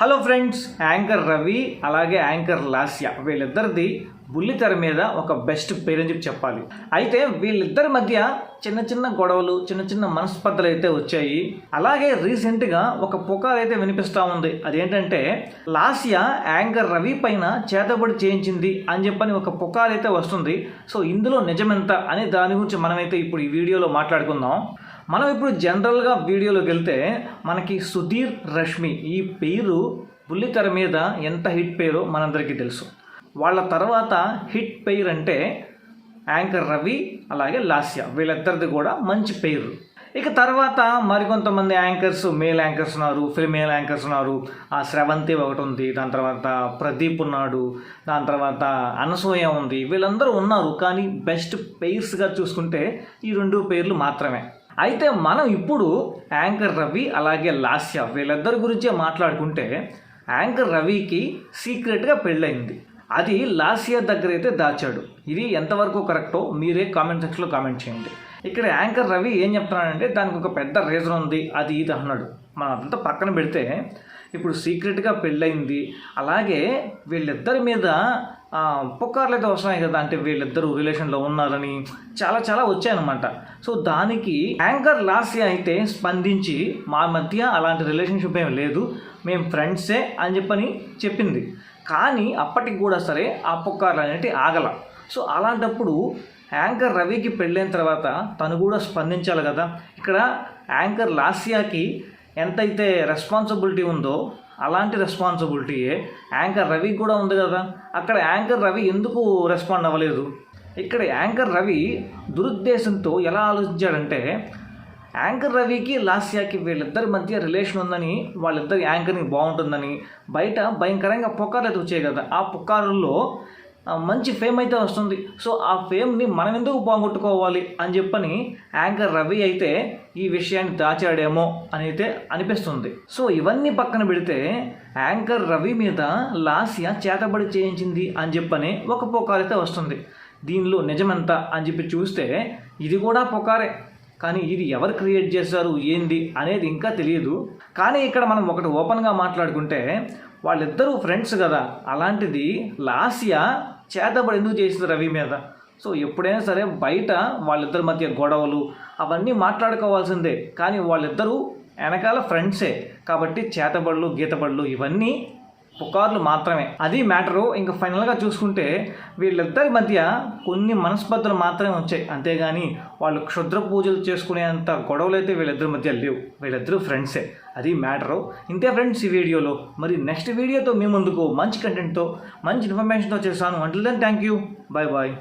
Hello friends anchor Ravi అలాగే anchor Lasya వీళ్ళిద్దరిది బుల్లితెర మీద ఒక బెస్ట్ పేరు అని చెప్పి చెప్పాలి. అయితే వీళ్ళిద్దరి మధ్య చిన్న చిన్న గొడవలు చిన్న చిన్న మనస్పర్ధలు అయితే వచ్చాయి. అలాగే రీసెంట్గా ఒక పుకార్ అయితే వినిపిస్తూ ఉంది. అదేంటంటే లాస్య యాంకర్ రవి పైన చేతబడి చేయించింది అని చెప్పని ఒక పుకార్ అయితే వస్తుంది. సో ఇందులో నిజమెంత అనే దాని గురించి మనమైతే ఇప్పుడు ఈ వీడియోలో మాట్లాడుకుందాం. మనం ఇప్పుడు జనరల్గా వీడియోలోకి వెళ్తే మనకి సుధీర్ రష్మి ఈ పేరు బుల్లితెర మీద ఎంత హిట్ పేరో మనందరికీ తెలుసు. వాళ్ళ తర్వాత హిట్ పేరు అంటే యాంకర్ రవి అలాగే లాస్య. వీళ్ళిద్దరిది కూడా మంచి పేరు. ఇక తర్వాత మరికొంతమంది యాంకర్స్ మేల్ యాంకర్స్ ఉన్నారు ఫిమేల్ యాంకర్స్ ఉన్నారు. ఆ శ్రవంతి ఒకటి ఉంది దాని తర్వాత ప్రదీప్ ఉన్నాడు దాని తర్వాత అనసూయ ఉంది. వీళ్ళందరూ ఉన్నారు కానీ బెస్ట్ పేర్స్గా చూసుకుంటే ఈ రెండు పేర్లు మాత్రమే. అయితే మనం ఇప్పుడు యాంకర్ రవి అలాగే లాస్య వీళ్ళిద్దరి గురించే మాట్లాడుకుంటే యాంకర్ రవికి సీక్రెట్గా పెళ్ళయింది. అది లాస్య దగ్గర అయితే దాచాడు. ఇది ఎంతవరకు కరెక్టో మీరే కామెంట్ సెక్షన్లో కామెంట్ చేయండి. ఇక్కడ యాంకర్ రవి ఏం చెప్తున్నాడంటే దానికి ఒక పెద్ద రీజన్ ఉంది అది ఇది అన్నాడు. మనం అదంతా పక్కన పెడితే ఇప్పుడు సీక్రెట్గా పెళ్ళయింది. అలాగే వీళ్ళిద్దరి మీద ఆ, పుకార్లు అయితే వస్తున్నాయి కదా అంటే వీళ్ళిద్దరూ రిలేషన్లో ఉన్నారని చాలా చాలా వచ్చాయన్నమాట. సో దానికి యాంకర్ లాస్య అయితే స్పందించి మా మధ్య అలాంటి రిలేషన్షిప్ ఏం లేదు. మేము ఫ్రెండ్సే అని చెప్పని చెప్పింది. కానీ అప్పటికి కూడా సరే ఆ పుకార్లు అనేవి ఆగల. సో అలాంటప్పుడు యాంకర్ రవికి పెళ్ళైన తర్వాత తను కూడా స్పందించాలి కదా. ఇక్కడ యాంకర్ లాస్యాకి ఎంతైతే రెస్పాన్సిబిలిటీ ఉందో అలాంటి రెస్పాన్సిబిలిటీయే యాంకర్ రవి కూడా ఉంది కదా. అక్కడ యాంకర్ రవి ఎందుకు రెస్పాండ్ అవ్వలేదు? ఇక్కడ యాంకర్ రవి దురుద్దేశంతో ఎలా ఆలోచించాడంటే యాంకర్ రవికి లాస్యాకి వీళ్ళిద్దరి మధ్య రిలేషన్ ఉందని వాళ్ళిద్దరి యాంకరింగ్ బాగుంటుందని బయట భయంకరంగా పుకార్లు అయితే వచ్చాయి కదా. ఆ పుకారుల్లో మంచి ఫేమ్ అయితే వస్తుంది. సో ఆ ఫేమ్ని మనం ఎందుకు పోగొట్టుకోవాలి అని చెప్పని యాంకర్ రవి అయితే ఈ విషయాన్ని దాచాడేమో అని అయితే అనిపిస్తుంది. సో ఇవన్నీ పక్కన పెడితే యాంకర్ రవి మీద లాస్య చేతబడి చేయించింది అని చెప్పని ఒక పుకార్ అయితే వస్తుంది. దీనిలో నిజమంతా అని చెప్పి చూస్తే ఇది కూడా పుకారే. కానీ ఇది ఎవరు క్రియేట్ చేశారు ఏంది అనేది ఇంకా తెలియదు. కానీ ఇక్కడ మనం ఒకటి ఓపెన్గా మాట్లాడుకుంటే వాళ్ళిద్దరూ ఫ్రెండ్స్ కదా. అలాంటిది లాస్య చేతబడి ఎందుకు చేసింది రవి మీద? సో ఎప్పుడైనా సరే బయట వాళ్ళిద్దరి మధ్య గొడవలు అవన్నీ మాట్లాడుకోవాల్సిందే. కానీ వాళ్ళిద్దరూ వెనకాల ఫ్రెండ్సే కాబట్టి చేతబడులు గీతబడులు ఇవన్నీ పుకార్లు మాత్రమే. అది మ్యాటరు. ఇంకా ఫైనల్గా చూసుకుంటే వీళ్ళిద్దరి మధ్య కొన్ని మనస్పర్ధలు మాత్రమే వచ్చాయి. అంతేగాని వాళ్ళు క్షుద్ర పూజలు చేసుకునేంత గొడవలు అయితే వీళ్ళిద్దరి మధ్య లేవు. వీళ్ళిద్దరూ ఫ్రెండ్సే. అది మ్యాటరు. ఇంతే ఫ్రెండ్స్ ఈ వీడియోలో. మరి నెక్స్ట్ వీడియోతో మీ ముందుకు మంచి కంటెంట్తో మంచి ఇన్ఫర్మేషన్తో చేస్తాను. Until then thank you bye bye